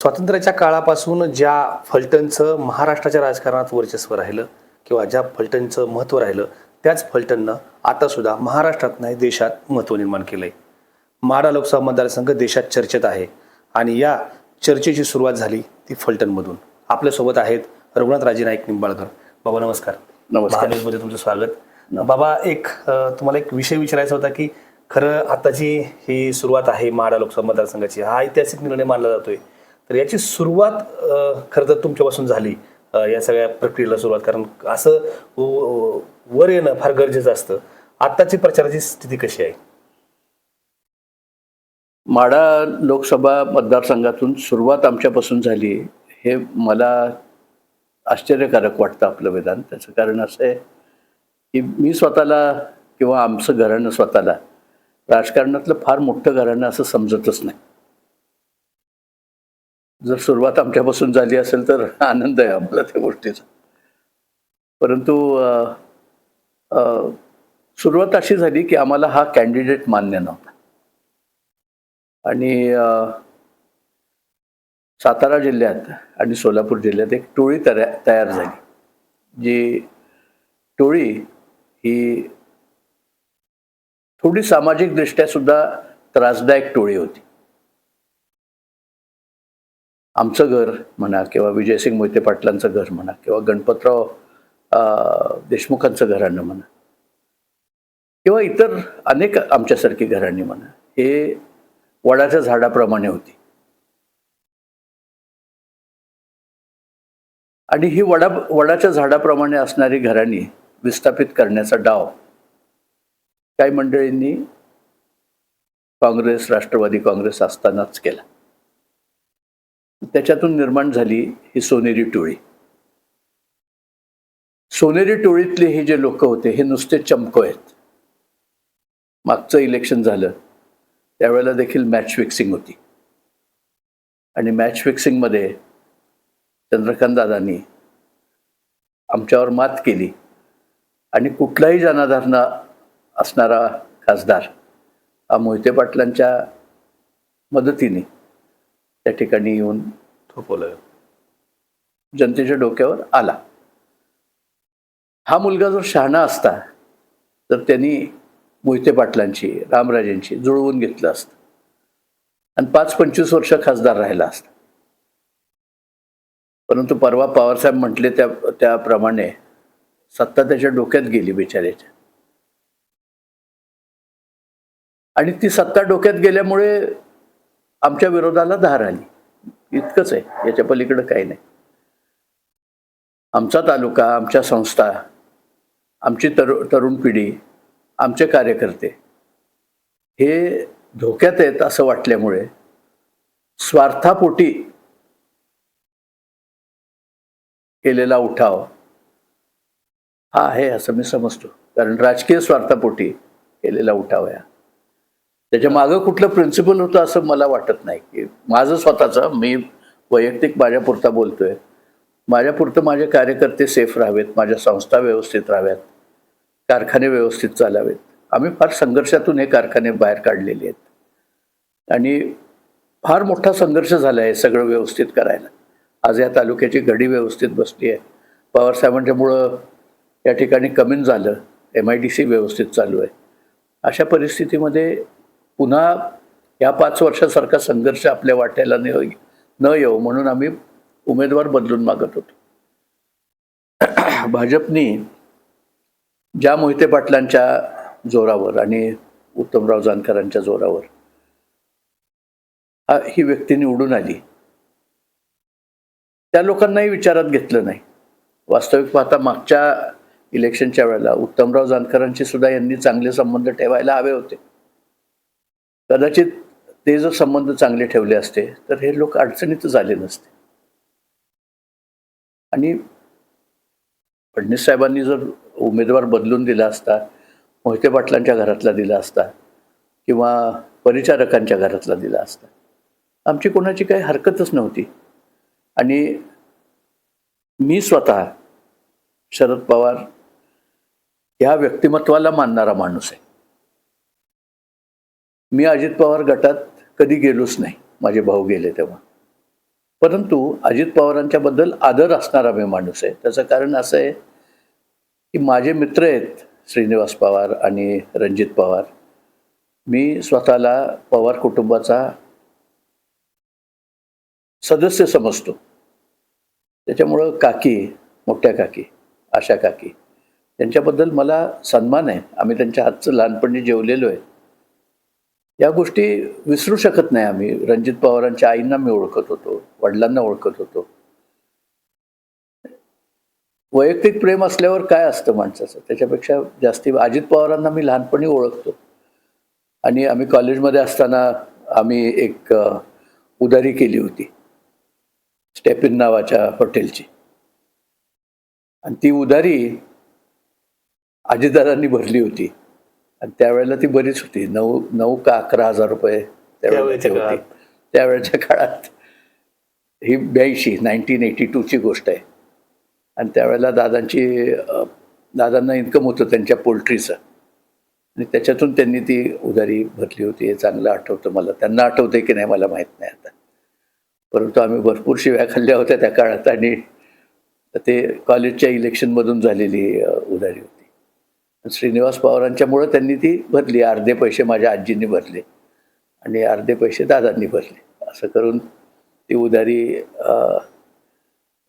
स्वातंत्र्याच्या काळापासून ज्या फलटणचं महाराष्ट्राच्या राजकारणात वर्चस्व राहिलं किंवा ज्या फलटणचं महत्त्व राहिलं त्याच फलटणनं आता सुद्धा महाराष्ट्रात नाही देशात महत्त्व निर्माण केलंय. माडा लोकसभा मतदारसंघ देशात चर्चेत आहे आणि या चर्चेची सुरुवात झाली ती फलटणमधून. आपल्यासोबत आहेत रघुनाथ राजे नाईक निंबाळकर. बाबा नमस्कार. नमस्कार. तुमचं स्वागत. बाबा एक तुम्हाला एक विषय विचारायचा होता की खरं आताची ही सुरुवात आहे माडा लोकसभा मतदारसंघाची. हा ऐतिहासिक निर्णय मानला जातोय. तर याची सुरुवात खरं तर तुमच्यापासून झाली या सगळ्या प्रक्रियेला सुरुवात. कारण असं वर येणं फार गरजेचं असतं. आत्ताची प्रचाराची स्थिती कशी आहे? माडा लोकसभा मतदारसंघातून सुरुवात आमच्यापासून झाली हे मला आश्चर्यकारक वाटतं आपलं विधान त्याचं कारण असं आहे की मी स्वतःला किंवा आमचं घराणं स्वतःला राजकारणातलं फार मोठं घराणं असं समजतच नाही. जर सुरुवात आमच्यापासून झाली असेल तर आनंद आहे आम्हाला त्या गोष्टीचा. परंतु सुरुवात अशी झाली की आम्हाला हा कॅन्डिडेट मान्य नव्हता. आणि सातारा जिल्ह्यात आणि सोलापूर जिल्ह्यात एक टोळी तया तयार झाली. जी टोळी ही थोडी सामाजिकदृष्ट्या सुद्धा त्रासदायक टोळी होती. आमचं घर म्हणा किंवा विजयसिंग मोहिते पाटलांचं घर म्हणा किंवा गणपतराव देशमुखांचं घराणं म्हणा किंवा इतर अनेक आमच्यासारखी घराणी म्हणा हे वडाच्या झाडाप्रमाणे होती. आणि ही वडा वडाच्या झाडाप्रमाणे असणारी घराणी विस्थापित करण्याचा डाव काही मंडळींनी काँग्रेस राष्ट्रवादी काँग्रेस असतानाच केला. त्याच्यातून निर्माण झाली ही सोनेरी टोळी. सोनेरी टोळीतले हे जे लोक होते हे नुसते चमको आहेत. मागचं इलेक्शन झालं त्यावेळेला देखील मॅच फिक्सिंग होती. आणि मॅच फिक्सिंगमध्ये चंद्रकांत दादांनी आमच्यावर मात केली. आणि कुठलाही जनाधार असणारा खासदार हा मोहिते पाटलांच्या मदतीने त्या ठिकाणी येऊन थोपवलं. जनतेच्या डोक्यावर आला. हा मुलगा जर शहाणा असता तर त्यांनी मोहिते पाटलांची रामराजेंची जुळवून घेतलं असतं. आणि पाच पंचवीस वर्ष खासदार राहिला असता. परंतु परवा पवारसाहेब म्हटले त्या त्याप्रमाणे सत्ता त्याच्या डोक्यात गेली बिचाऱ्याच्या. आणि ती सत्ता डोक्यात गेल्यामुळे आमच्या विरोधाला धार आली. इतकंच आहे. याच्या पलीकडं काही नाही. आमचा तालुका आमच्या संस्था आमची तरु तरुण पिढी आमचे कार्यकर्ते हे धोक्यात आहेत असं वाटल्यामुळे स्वार्थापोटी केलेला उठाव हा आहे असं मी समजतो. कारण राजकीय स्वार्थापोटी केलेला उठाव आहे त्याच्या मागं कुठलं प्रिन्सिपल होतं असं मला वाटत नाही. की माझं स्वतःचं मी वैयक्तिक माझ्यापुरता बोलतोय. माझ्यापुरतं माझे कार्यकर्ते सेफ राहावेत माझ्या संस्था व्यवस्थित राहाव्यात कारखाने व्यवस्थित चालावेत. आम्ही फार संघर्षातून हे कारखाने बाहेर काढलेले आहेत. आणि फार मोठा संघर्ष झाला आहे सगळं व्यवस्थित करायला. आज या तालुक्याची घडी व्यवस्थित बसली आहे. पवारसाहेबांच्यामुळं या ठिकाणी कमी झालं. एम आय डी सी व्यवस्थित चालू आहे. अशा परिस्थितीमध्ये पुन्हा या पाच वर्षासारखा संघर्ष आपल्या वाट्याला न न येऊ म्हणून आम्ही उमेदवार बदलून मागत होतो. भाजपनी ज्या मोहिते पाटलांच्या जोरावर आणि उत्तमराव जानकरांच्या जोरावर ही व्यक्ती निवडून आली. त्या लोकांनाही विचारात घेतलं नाही. वास्तविक पाहता मागच्या इलेक्शनच्या वेळेला उत्तमराव जानकरांशी सुद्धा यांनी चांगले संबंध ठेवायला हवे होते. कदाचित ते जर संबंध चांगले ठेवले असते तर हे लोक अडचणीत झाले नसते. आणि फडणवीस साहेबांनी जर उमेदवार बदलून दिला असता मोहिते पाटलांच्या घरातला दिला असता किंवा परिचारकांच्या घरातला दिला असता आमची कोणाची काही हरकतच नव्हती. आणि मी स्वतः शरद पवार या व्यक्तिमत्वाला मानणारा माणूस आहे. मी अजित पवार गटात कधी गेलोच नाही. माझे भाऊ गेले तेव्हा. परंतु अजित पवारांच्या बद्दल आदर असणारा मी माणूस आहे. त्याचं कारण असं आहे की माझे मित्र आहेत श्रीनिवास पवार आणि रणजित पवार. मी स्वतःला पवार कुटुंबाचा सदस्य समजतो. त्याच्यामुळं काकी मोठ्या काकी आशा काकी त्यांच्याबद्दल मला सन्मान आहे. आम्ही त्यांच्या हातचं लहानपणी जेवलेलो आहे. या गोष्टी विसरू शकत नाही आम्ही. रणजित पवारांच्या आईंना मी ओळखत होतो वडिलांना ओळखत होतो. वैयक्तिक प्रेम असल्यावर काय असतं माणसाचं? त्याच्यापेक्षा जास्ती अजित पवारांना मी लहानपणी ओळखतो. आणि आम्ही कॉलेजमध्ये असताना आम्ही एक उधारी केली होती. स्टेपिन नावाच्या हॉटेलची. आणि ती उधारी अजितदादांनी भरली होती. आणि त्यावेळेला ती बरीच होती. नऊ नऊ का अकरा हजार रुपये त्यावेळेला होती. काळात. त्यावेळेच्या काळात ही ब्याऐंशी नाईन्टीन एटी टूची गोष्ट आहे. आणि त्यावेळेला दादांची दादांना इन्कम होतं त्यांच्या पोल्ट्रीचं. आणि त्याच्यातून त्यांनी ती उधारी भरली होती. हे चांगलं आठवतं मला. त्यांना आठवतंय की नाही मला माहीत नाही आता. परंतु आम्ही भरपूर शिव्या खाल्ल्या होत्या त्या काळात. आणि ते कॉलेजच्या इलेक्शनमधून झालेली उधारी. श्रीनिवास पवारांच्यामुळं त्यांनी ती भरली. अर्धे पैसे माझ्या आजींनी भरले आणि अर्धे पैसे दादांनी भरले. असं करून ती उधारी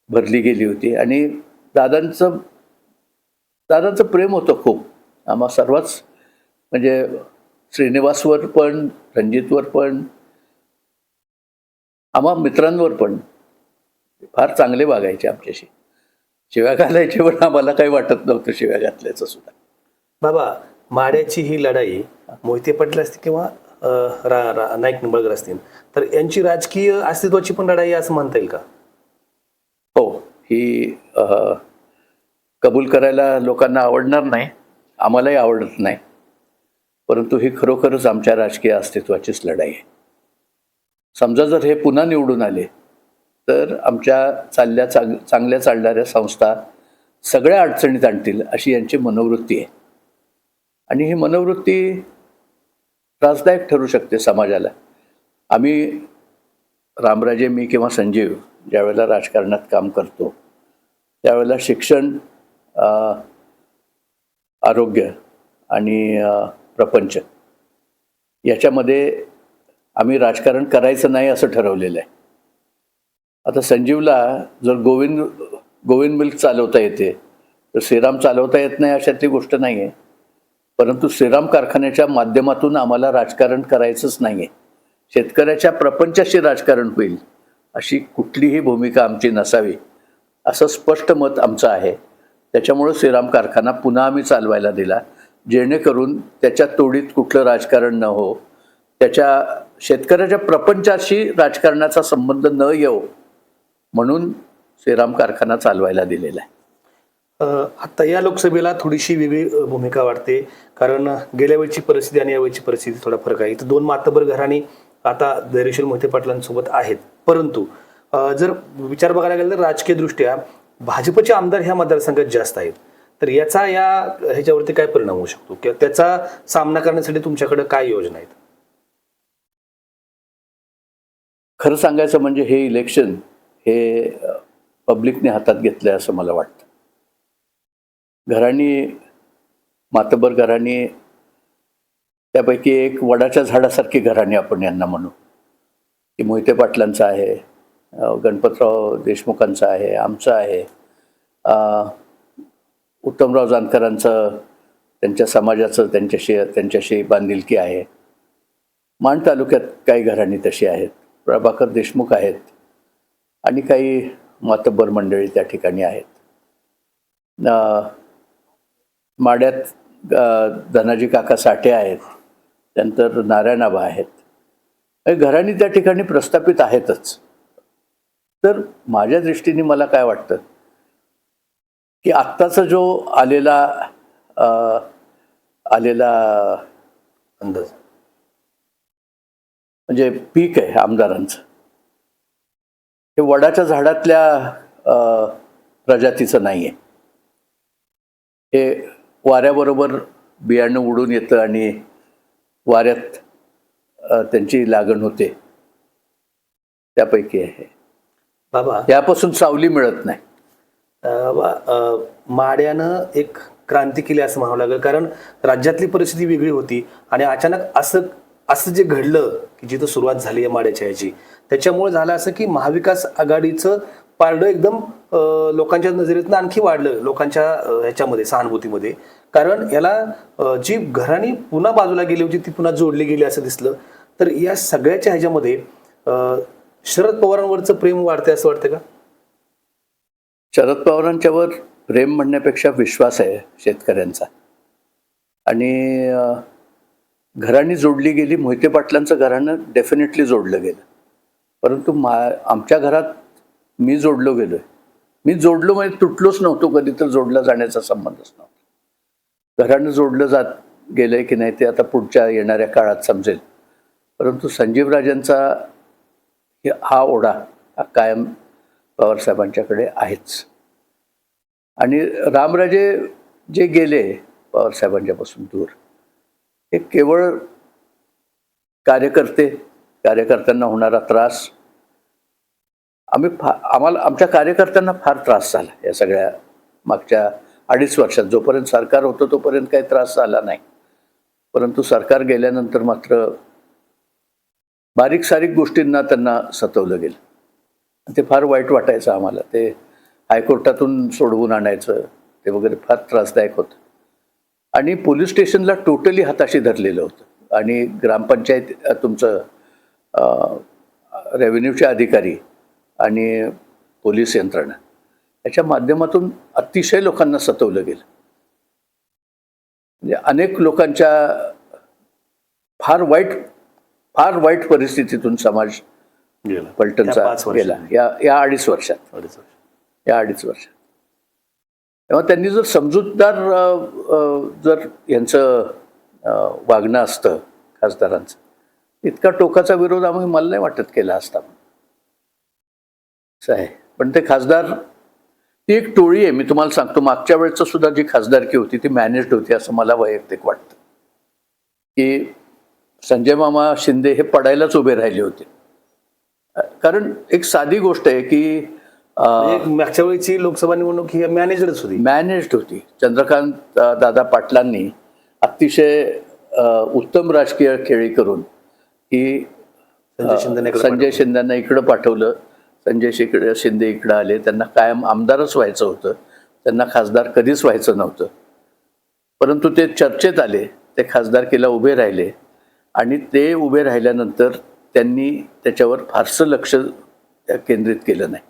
भरली गेली होती. आणि दादांचं दादांचं प्रेम होतं खूप. आम्हा सर्वच म्हणजे श्रीनिवासवर पण रणजितवर पण आम्हा मित्रांवर पण फार चांगले वागायचे आमच्याशी. शिव्या घालायचे पण आम्हाला काही वाटत नव्हतं शिव्या घातल्याचं सुद्धा. बाबा माड्याची ही लढाई मोहिते पाटील असतील किंवा रा, रा, नाईक निंबळकर असतील तर यांची राजकीय अस्तित्वाची पण लढाई असं म्हणता येईल का? हो ही कबूल करायला लोकांना आवडणार नाही आम्हालाही आवडत नाही. परंतु ही खरोखरच आमच्या राजकीय अस्तित्वाचीच लढाई आहे. समजा जर हे पुन्हा निवडून आले तर आमच्या चालल्या चांग चांगल्या चालणाऱ्या संस्था सगळ्या अडचणीत आणतील अशी यांची मनोवृत्ती आहे. आणि ही मनोवृत्ती त्रासदायक ठरू शकते समाजाला. आम्ही रामराजे मी किंवा संजीव ज्यावेळेला राजकारणात काम करतो त्यावेळेला शिक्षण आरोग्य आणि प्रपंच याच्यामध्ये आम्ही राजकारण करायचं नाही असं ठरवलेलं आहे. आता संजीवला जर गोविंद गोविंद मिल्क चालवता येते तर श्रीराम चालवता येत नाही अशातली गोष्ट नाही आहे परंतु श्रीराम कारखान्याच्या माध्यमातून आम्हाला राजकारण करायचंच नाही आहे शेतकऱ्याच्या प्रपंचाशी राजकारण होईल अशी कुठलीही भूमिका आमची नसावी असं स्पष्ट मत आमचं आहे. त्याच्यामुळं श्रीराम कारखाना पुन्हा आम्ही चालवायला दिला जेणेकरून त्याच्या तोडीत कुठलं राजकारण न हो त्याच्या शेतकऱ्याच्या प्रपंचाशी राजकारणाचा संबंध न येऊ म्हणून श्रीराम कारखाना चालवायला दिलेला आहे. आता या लोकसभेला थोडीशी वेगळी भूमिका वाटते. कारण गेल्या वेळची परिस्थिती आणि यावेळची परिस्थिती थोडा फरक आहे. इथं दोन मातबर घराणी आता धैर्यशील मोहिते पाटलांसोबत आहेत. परंतु जर विचार बघायला गेला तर राजकीय दृष्ट्या भाजपचे आमदार ह्या मतदारसंघात जास्त आहेत. तर याचा या ह्याच्यावरती काय परिणाम होऊ शकतो? किंवा त्याचा सामना करण्यासाठी तुमच्याकडे काय योजना आहेत? खरं सांगायचं म्हणजे हे इलेक्शन हे पब्लिकने हातात घेतलंय असं मला वाटतं. घराणी मातबर घराणी त्यापैकी एक वडाच्या झाडासारखी घराणी आपण यांना म्हणू. की मोहिते पाटलांचं आहे गणपतराव देशमुखांचं आहे आमचं आहे. उत्तमराव जानकरांचं त्यांच्या समाजाचं त्यांच्याशी त्यांच्याशी बांधिलकी आहे. माण तालुक्यात काही घराणी तशी आहेत. प्रभाकर देशमुख आहेत. आणि काही मातब्बर मंडळी त्या ठिकाणी आहेत. माड्यात धनाजी काका साठे आहेत त्यानंतर नारायणाबा आहेत. हे घराणी त्या ठिकाणी प्रस्थापित आहेतच. तर माझ्या दृष्टीने मला काय वाटतं? की आत्ताचा जो आलेला आलेला अंदाज. म्हणजे पीक आहे आमदारांचं. हे वडाच्या झाडातल्या प्रजातीचं नाही आहे हे वाऱ्याबरोबर बियाणं उडून येतं आणि वाऱ्यात त्यांची लागण होते. त्यापैकी आहे. बाबा. यापासून सावली मिळत नाही. माड्यानं एक क्रांती केली असं म्हणावं लागेल. कारण राज्यातली परिस्थिती वेगळी होती आणि अचानक असं असं जे घडलं की जिथं सुरुवात झाली आहे माड्याच्या याची त्याच्यामुळे झालं असं की महाविकास आघाडीचं पारडं एकदम लोकांच्या नजरेतनं आणखी वाढलं लोकांच्या ह्याच्यामध्ये सहानुभूतीमध्ये. कारण याला जी घराणी पुन्हा बाजूला गेली होती ती पुन्हा जोडली गेली असं दिसलं. तर या सगळ्याच्या ह्याच्यामध्ये शरद पवारांवरचं प्रेम वाढतंय असं वाटतं का? शरद पवारांच्यावर प्रेम म्हणण्यापेक्षा विश्वास आहे शेतकऱ्यांचा. आणि घराणी जोडली गेली मोहिते पाटलांचं घराणं डेफिनेटली जोडलं गेलं. परंतु मा आमच्या घरात मी जोडलो गेलोय. मी जोडलो म्हणजे तुटलोच नव्हतो कधी तर जोडला जाण्याचा संबंधच नव्हता. घरानं जोडलं जात गेलंय की नाही ते आता पुढच्या येणाऱ्या काळात समजेल. परंतु संजीवराजांचा हे- हा ओढा हा कायम पवारसाहेबांच्याकडे आहेच. आणि रामराजे जे गेले पवारसाहेबांच्यापासून दूर हे केवळ कार्यकर्ते कार्यकर्त्यांना होणारा त्रास आम्ही फा आम्हाला आमच्या कार्यकर्त्यांना फार त्रास झाला या सगळ्या मागच्या अडीच वर्षात. जोपर्यंत सरकार होतं तोपर्यंत काही त्रास झाला नाही. परंतु सरकार गेल्यानंतर मात्र बारीक सारीक गोष्टींना त्यांना सतवलं गेलं. ते फार वाईट वाटायचं आम्हाला. ते हायकोर्टातून सोडवून आणायचं ते वगैरे फार त्रासदायक होतं. आणि पोलीस स्टेशनला टोटली हाताशी धरलेलं होतं. आणि ग्रामपंचायत तुमचं रेव्हेन्यूचे अधिकारी आणि पोलीस यंत्रणा. याच्या माध्यमातून अतिशय लोकांना सतवलं गेलं. म्हणजे अनेक लोकांच्या फार वाईट फार वाईट परिस्थितीतून समाज पलटणचा. गेला. या या अडीच वर्षात. या अडीच वर्षात. तेव्हा त्यांनी जर समजूतदार जर यांचं वागणं असतं खासदारांचं इतका टोकाचा विरोध आम्ही मला नाही वाटत केला असता. असं आहे. पण ते खासदार ती एक टोळी आहे. मी तुम्हाला सांगतो मागच्या वेळचं सुद्धा जी खासदारकी होती ती मॅनेज्ड होती असं मला वैयक्तिक वाटतं. की संजय मामा शिंदे हे पडायलाच उभे राहिले होते. कारण एक साधी गोष्ट आहे की मागच्या वेळीची लोकसभा निवडणूक ही मॅनेजरच होती. मॅनेज्ड होती. चंद्रकांत दादा पाटलांनी अतिशय उत्तम राजकीय खेळी करून संजय शिंदे संजय शिंदेना इकडं पाठवलं. संजय शेकडे शिंदे इकडं आले त्यांना कायम आमदारच व्हायचं होतं. त्यांना खासदार कधीच व्हायचं नव्हतं. परंतु ते चर्चेत आले ते खासदारकीला उभे राहिले आणि ते उभे राहिल्यानंतर त्यांनी त्याच्यावर फारसं लक्ष केंद्रित केलं नाही.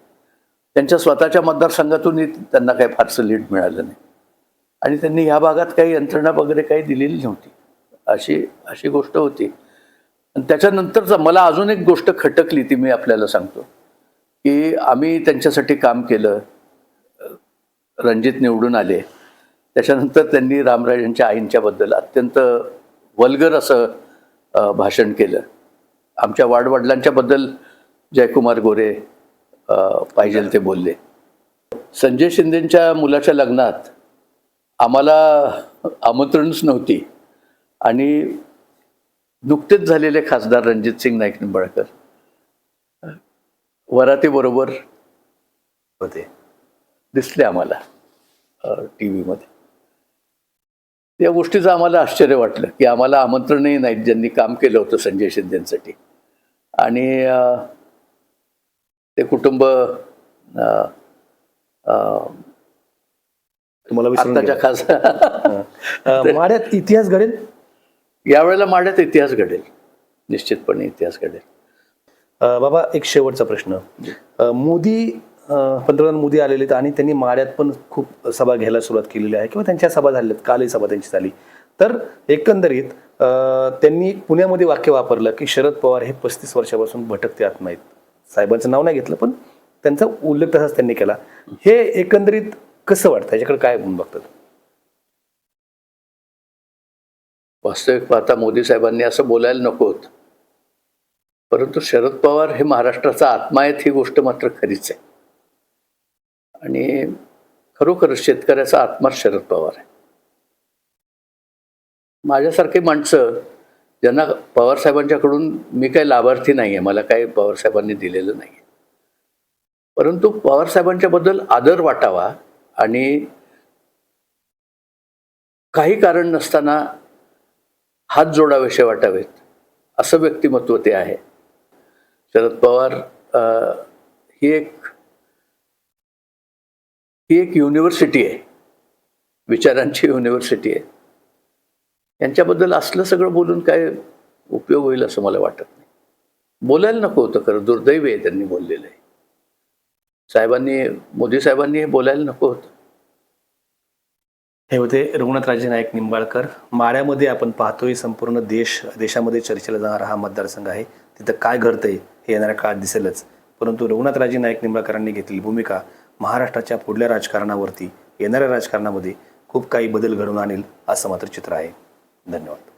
त्यांच्या स्वतःच्या मतदारसंघातूनही त्यांना काही फारसं लीड मिळालं नाही. आणि त्यांनी ह्या भागात काही यंत्रणा वगैरे काही दिलेली नव्हती. अशी अशी गोष्ट होती. आणि त्याच्यानंतरचा मला अजून एक गोष्ट खटकली ती मी आपल्याला सांगतो. की आम्ही त्यांच्यासाठी काम केलं. रणजित निवडून आले. त्याच्यानंतर त्यांनी रामराजांच्या आईंच्याबद्दल अत्यंत वल्गर असं भाषण केलं. आमच्या वाडवडिलांच्याबद्दल जयकुमार गोरे पाहिजेल पाहिजे ते बोलले. संजय शिंदेच्या मुलाच्या लग्नात आम्हाला आमंत्रणच नव्हती आणि नुकतेच झालेले खासदार रणजित सिंग नाईक निंबाळकर. वरातीबरोबर होते. दिसले आम्हाला टी व्हीमध्ये या गोष्टीचं आम्हाला आश्चर्य वाटलं की आम्हाला आमंत्रणही नाहीत ज्यांनी काम केलं होतं संजय शिंदेसाठी. आणि ते कुटुंब तुम्हाला अ, माड्यात इतिहास घडेल? यावेळेला माड्यात इतिहास घडेल. निश्चितपणे इतिहास घडेल. बाबा एक शेवटचा प्रश्न. मोदी पंतप्रधान मोदी आलेले आहेत आणि त्यांनी माड्यात पण खूप सभा घ्यायला सुरुवात केलेली आहे किंवा त्यांच्या सभा झाल्या आहेत कालही सभा त्यांची झाली. तर एकंदरीत त्यांनी पुण्यामध्ये वाक्य वापरलं की शरद पवार हे पस्तीस वर्षापासून भटकते आत्मा आहेत साहेबांचं नाव नाही घेतलं पण त्यांचा उल्लेख तसाच त्यांनी केला. हे एकंदरीत कसं वाटतं? याच्याकडे काय म्हणून बघतात? वास्तविक पाहता मोदी साहेबांनी असं बोलायला नको होतं. परंतु शरद पवार हे महाराष्ट्राचा आत्मा आहेत ही गोष्ट मात्र खरीच आहे. आणि खरोखर शेतकऱ्याचा आत्मा शरद पवार आहे. माझ्यासारखी माणसं ज्यांना पवार साहेबांच्याकडून मी काही लाभार्थी नाही आहे मला काही पवार साहेबांनी दिलेलं नाही आहे परंतु पवार आदर वाटावा आणि काही कारण नसताना हात जोडावेसे वाटावेत असं व्यक्तिमत्व ते आहे. शरद पवार ही एक ही एक युनिव्हर्सिटी आहे. विचारांची युनिव्हर्सिटी आहे. यांच्याबद्दल असलं सगळं बोलून काय उपयोग होईल असं मला वाटत नाही. बोलायला नको होतं खरं दुर्दैवी आहे त्यांनी बोललेलं आहे. साहेबांनी मोदी साहेबांनी हे बोलायला नको होतं. हे होते रघुनाथराजे नाईक निंबाळकर. माळ्यामध्ये आपण पाहतोय संपूर्ण देश देशामध्ये चर्चेला जाणारा हा मतदारसंघ आहे. तिथं काय घडतंय हे येणाऱ्या काळात दिसेलच. परंतु रघुनाथराजे नाईक निंबाळकरांनी घेतलेली भूमिका महाराष्ट्राच्या पुढल्या राजकारणावरती येणाऱ्या राजकारणामध्ये खूप काही बदल घडवून आणेल असं मात्र चित्र आहे. धन्यवाद.